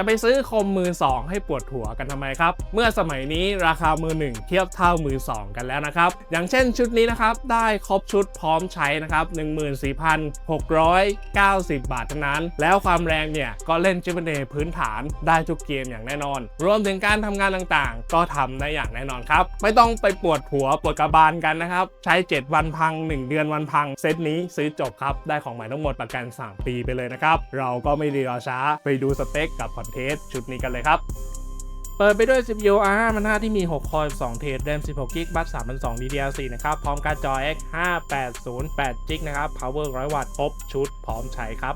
จะไปซื้อคอมมือ 2 ให้ปวดหัวกันทำไมครับ เมื่อสมัยนี้ราคามือ 1 เทียบเท่ามือ 2 กันแล้วนะครับ อย่างเช่นชุดนี้นะครับ ได้ครบชุดพร้อมใช้นะครับ 14,690 บาทเท่านั้น แล้วความแรงเนี่ยก็เล่นจิบเนพื้นฐานได้ทุกเกมอย่างแน่นอน รวมถึงการทำงานต่างๆ ก็ทำได้อย่างแน่นอนครับ ไม่ต้องไปปวดหัวปวดกระบาลกันนะครับ ใช้ 7 วันพัง 1 เดือนวันพัง เซตนี้ซื้อจบครับ ได้ของใหม่ทั้งหมดประกัน 3 ปีไปเลยนะครับ เราก็ไม่รีรอช้าไปดูสเปคกับคอนเทสชุดนี้กันเลยครับ เปิดไปด้วย CPU R5 มัน5ที่มี 6 คอย 2 เทรดแรม16 g b บัต3,200 DDR4 นะครับ พร้อมการ์ดจอ X 5808 g นะครับ Power 100 วัตต์ ครบชุดพร้อมใช้ครับ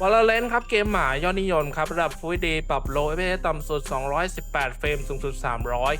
วอลเลนครับเกมหมายอดนิยมครับ ระดับ Full HD ปรับโล FPS ต่ำสุด 218 เฟรม สูงสุด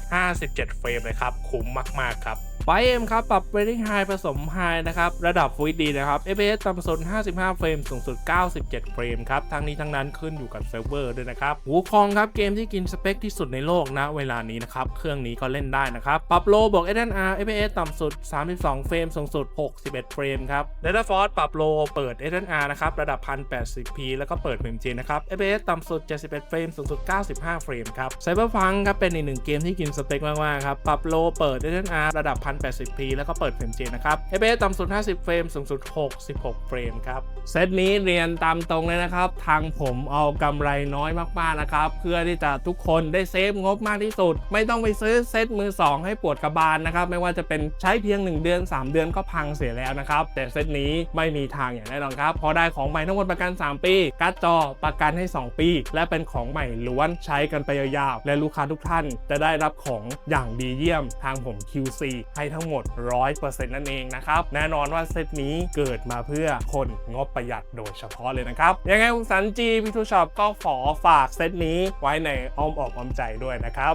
357 เฟรมเลยครับ คุ้มมาก ๆ ครับ ไฟเอ็มครับ ปรับ Rating High ผสม High นะครับ ระดับ Full HD นะครับ FPS ต่ำสุด 55 เฟรม สูงสุด 97 เฟรมครับ ทั้งนี้ทั้งนั้นขึ้นอยู่กับเซิร์ฟเวอร์ด้วยนะครับหูคองครับ เกมที่กินสเปคที่สุดในโลกนะเวลานี้นะครับ เครื่องนี้ก็เล่นได้นะครับ ปรับโลบวก SNR FPS ต่ำสุด 32 เฟรม สูงสุด 61 เฟรมครับ Data Force ปรับโลเปิด SNR นะครับ ระดับ 1080p แล้วก็เปิด FMG นะครับ FPS ต่ำสุด 71 เฟรม สูงสุด 95 เฟรมครับ Cyberpunk ครับเป็นอีกหนึ่งเกมที่กินสเปคมากๆครับ ปรับโลเปิด SNR ระดับ 1080p แล้วก็เปิด FMG นะครับ FPS ต่ำสุด 50 เฟรม สูงสุด 66 เฟรมครับ เซตนี้เรียนตามตรงเลยนะครับ ทางผมเอากำไรน้อยมากๆนะครับ เพื่อที่จะทุกคนได้เซฟงบมากที่สุด ไม่ต้องไปซื้อเซตมือ 2 ให้ปวดกระบาลนะครับ ไม่ว่าจะเป็นใช้เพียง 1 เดือน 3 เดือนก็พังเสียแล้วนะครับ แต่เซตนี้ไม่มีทางอย่างแน่นอนครับพอได้ของใหม่ทั้งหมดประกัน 3 ปีการ์ดจอประกันให้ 2 ปี และเป็นของใหม่ล้วนใช้กันไปยาวๆและลูกค้าทุกท่านจะได้รับของอย่างดีเยี่ยมทางผม QC ให้ทั้งหมด 100%นั่นเองนะครับ แน่นอนว่าเซตนี้เกิดมาเพื่อคนงบประหยัดโดยเฉพาะเลยนะครับ ยังไงคุณสันจีพิทูช็อปก็ขอฝากเซตนี้ไว้ในอ้อมอกอ้อมใจด้วยนะครับ